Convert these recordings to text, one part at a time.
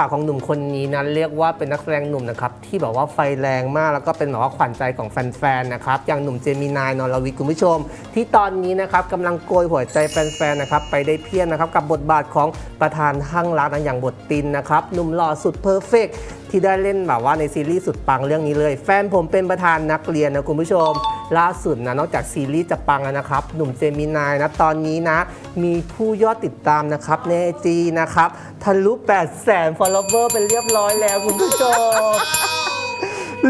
ข่าวของหนุ่มคนนี้นะเรียกว่าเป็นนักแสดงหนุ่มนะครับที่แบบว่าไฟแรงมากแล้วก็เป็นแบบว่าขวัญใจของแฟนๆนะครับอย่างหนุ่มเจมินายนอรวิทย์คุณผู้ชม ที่ตอนนี้นะครับกำลังโกยหัวใจแฟนๆนะครับไปได้เพียงนะครับกับบทบาทของประธานห้างร้านนะอย่างบทตินนะครับหนุ่มหล่อสุดเพอร์เฟกที่ได้เล่นแบบว่าในซีรีส์สุดปังเรื่องนี้เลย แฟนผมเป็นประธานนักเรียนนะคุณผู้ชม ล่าสุดนะนอกจากซีรีส์จะปังแล้วนะครับ หนุ่มเจมินายนะตอนนี้นะ มีผู้ยอดติดตามนะครับในไอจีนะครับทะลุ8 0 0 0 0 0 follower เป็นเรียบร้อยแล้วคุณผู้ชม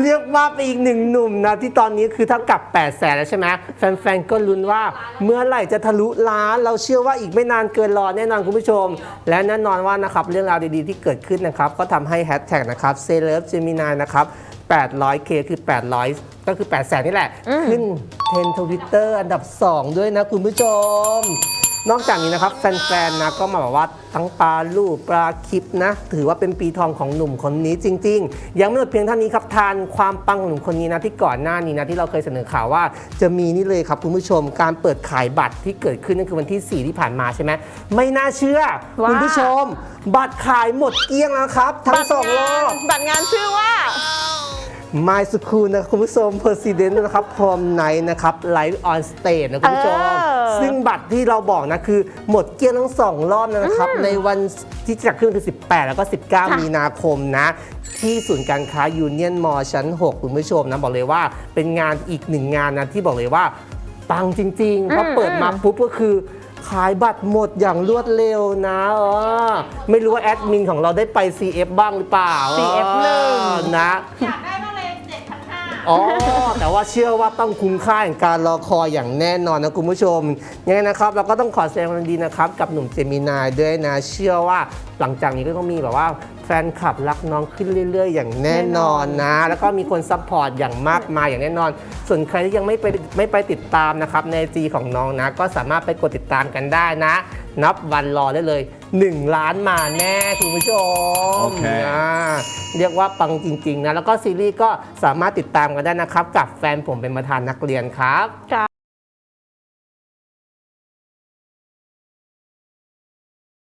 เรียกว่าเป็นอีกหนึ่งหนุ่มนะที่ตอนนี้คือเท่ากับ8 0 0แสนแล้วใช่ไหมแฟนๆ ก็ลุ้นว่าเมื่อไหร่จะทะลุล้าน เราเชื่อว่าอีกไม่นานเกินรอแน่นอนคุณผู้ชม และแน่นอนว่านะครับเรื่องราวดีๆที่เกิดขึ้นนะครับ ก็ทำให้แฮชแท็กนะครับเซเลบเจมินายนะครับ 800k คือ 800 ก็คือ8 0 0แสนนี่แหละ ขึ้นเทรนทวิตเตอร์อันดับ 2 ด้วยนะคุณผู้ชม นอกจากนี้นะครับแฟนๆนะก็มาบอกว่าทั้งปลาลูกปลาคลิปนะ ถือว่าเป็นปีทองของหนุ่มคนนี้จริง ๆ ยังไม่หมดเพียงเท่านี้ครับทานความปังของหนุ่มคนนี้นะที่ก่อนหน้านี้นะที่เราเคยเสนอข่าวว่า จะมีนี่เลยครับคุณผู้ชมการเปิดขายบัตรที่เกิดขึ้นนั่นคือวันที่ 4 ที่ผ่านมาใช่ไหมไม่น่าเชื่อว่า คุณผู้ชม บัตรขายหมดเกลี้ยงแล้วครับทั้งสองรอบ บัตรงานชื่อว่า My School นะคุณผู้ชม President นะครับพรอมไนนะครับ Live on Stage นะคุณผู้ชม เออ ซึ่งบัตรที่เราบอกนะคือ หมดเกลี้ยงทั้งสองรอบนะครับ ในวันที่จะขึ้นคือ 18 แล้วก็ 19 มีนาคมนะ ที่ศูนย์การค้ายูเนียนมอชั้น 6 คุณผู้ชมนะ บอกเลยว่าเป็นงานอีกหนึ่งงานนะ ที่บอกเลยว่า ปังจริงๆเพราะเปิดมาปุ๊บก็คือขายบัตรหมดอย่างรวดเร็วนะเออไม่รู้ว่าแอดมินของเราได้ไป CF บ้างหรือเปล่า CF หนึ่งเออนะอยากได้มากเลย7,500 อ๋อ แต่ว่าเชื่อว่าต้องคุ้มค่าแห่งการรอคอยอย่างแน่นอนนะคุณผู้ชมยังไงนะครับ เราก็ต้องขอแสดงความยินดีนะครับ กับหนุ่มเจมินายด้วยนะ เชื่อว่าหลังจากนี้ก็ต้องมีแบบว่าแฟนคลับรักน้องขึ้นเรื่อย ๆ อย่างแน่นอนนะ แล้วก็มีคนซัพพอร์ตอย่างมากมายอย่างแน่นอน ส่วนใครที่ยังไม่ไปไม่ไปติดตามนะครับในจีของน้องนะ ก็สามารถไปกดติดตามกันได้นะ นับวันรอได้เลย 1 ล้านมาแน่คุณผู้ชมโอเคนะเรียกว่าปังจริง ๆ นะ แล้วก็ซีรีส์ก็สามารถติดตามกันได้นะครับ กับแฟนผมเป็นประธานนักเรียนครับ ค่ะ